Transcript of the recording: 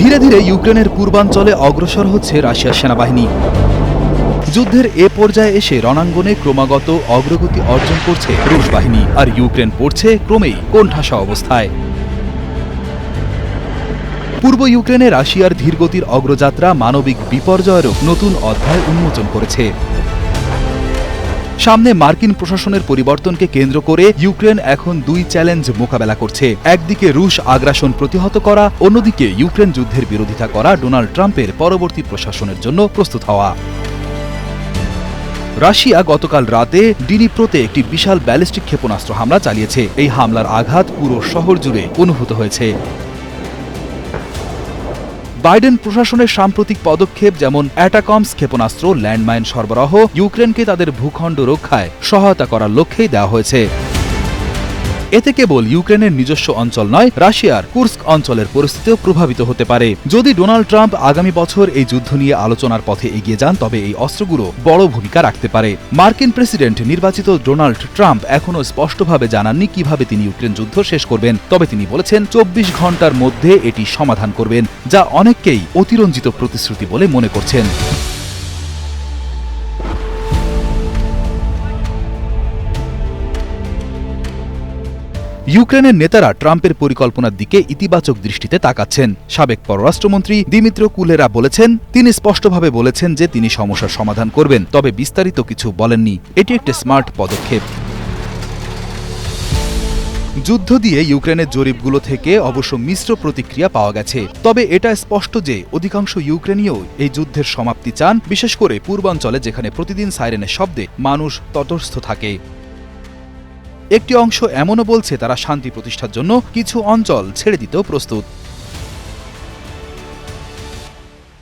ধীরে ধীরে ইউক্রেনের পূর্বাঞ্চলে অগ্রসর হচ্ছে রাশিয়ার সেনাবাহিনী। যুদ্ধের এ পর্যায়ে এসে রণাঙ্গনে ক্রমাগত অগ্রগতি অর্জন করছে রুশ বাহিনী, আর ইউক্রেন পড়ছে ক্রমেই কোণঠাসা অবস্থায়। পূর্ব ইউক্রেনে রাশিয়ার ধীরগতির অগ্রযাত্রা মানবিক বিপর্যয়েরও নতুন অধ্যায় উন্মোচন করেছে। সামনে মার্কিন প্রশাসনের পরিবর্তনকে কেন্দ্র করে ইউক্রেন এখন দুই চ্যালেঞ্জ মোকাবেলা করছে। একদিকে রুশ আগ্রাসন প্রতিহত করা, অন্যদিকে ইউক্রেন যুদ্ধের বিরোধিতা করা ডোনাল্ড ট্রাম্পের পরবর্তী প্রশাসনের জন্য প্রস্তুত হওয়া। রাশিয়া গতকাল রাতে ডিনিপ্রোতে একটি বিশাল ব্যালিস্টিক ক্ষেপণাস্ত্র হামলা চালিয়েছে। এই হামলার আঘাত পুরো শহর জুড়ে অনুভূত হয়েছে। বাইডেন প্রশাসনের সাম্প্রতিক পদক্ষেপ যেমন অ্যাটাকমস ক্ষেপণাস্ত্র, ল্যান্ডমাইন সরবরাহ, ইউক্রেনকে তাদের ভূখণ্ড রক্ষায় সহায়তা করার লক্ষ্যেই দেওয়া হয়েছে। এতে কেবল ইউক্রেনের নিজস্ব অঞ্চল নয়, রাশিয়ার কুর্স্ক অঞ্চলের পরিস্থিতিও প্রভাবিত হতে পারে। যদি ডোনাল্ড ট্রাম্প আগামী বছর এই যুদ্ধ নিয়ে আলোচনার পথে এগিয়ে যান, তবে এই অস্ত্রগুলো বড় ভূমিকা রাখতে পারে। মার্কিন প্রেসিডেন্ট নির্বাচিত ডোনাল্ড ট্রাম্প এখনও স্পষ্টভাবে জানাননি কীভাবে তিনি ইউক্রেন যুদ্ধ শেষ করবেন। তবে তিনি বলেছেন, চব্বিশ ঘণ্টার মধ্যে এটি সমাধান করবেন, যা অনেককেই অতিরঞ্জিত প্রতিশ্রুতি বলে মনে করছেন। ইউক্রেনের নেতারা ট্রাম্পের পরিকল্পনার দিকে ইতিবাচক দৃষ্টিতে তাকাচ্ছেন। সাবেক পররাষ্ট্রমন্ত্রী দিমিত্র কুলেরা বলেছেন, তিনি স্পষ্টভাবে বলেছেন যে তিনি সমস্যার সমাধান করবেন, তবে বিস্তারিত কিছু বলেননি। এটি একটি স্মার্ট পদক্ষেপ। যুদ্ধ দিয়ে ইউক্রেনের জরিপগুলো থেকে অবশ্য মিশ্র প্রতিক্রিয়া পাওয়া গেছে। তবে এটা স্পষ্ট যে অধিকাংশ ইউক্রেনীয় এই যুদ্ধের সমাপ্তি চান, বিশেষ করে পূর্বাঞ্চলে যেখানে প্রতিদিন সাইরেনের শব্দে মানুষ তটস্থ থাকে। একটি অংশ এমনও বলছে তারা শান্তি প্রতিষ্ঠার জন্য কিছু অঞ্চল ছেড়ে দিতেও প্রস্তুত।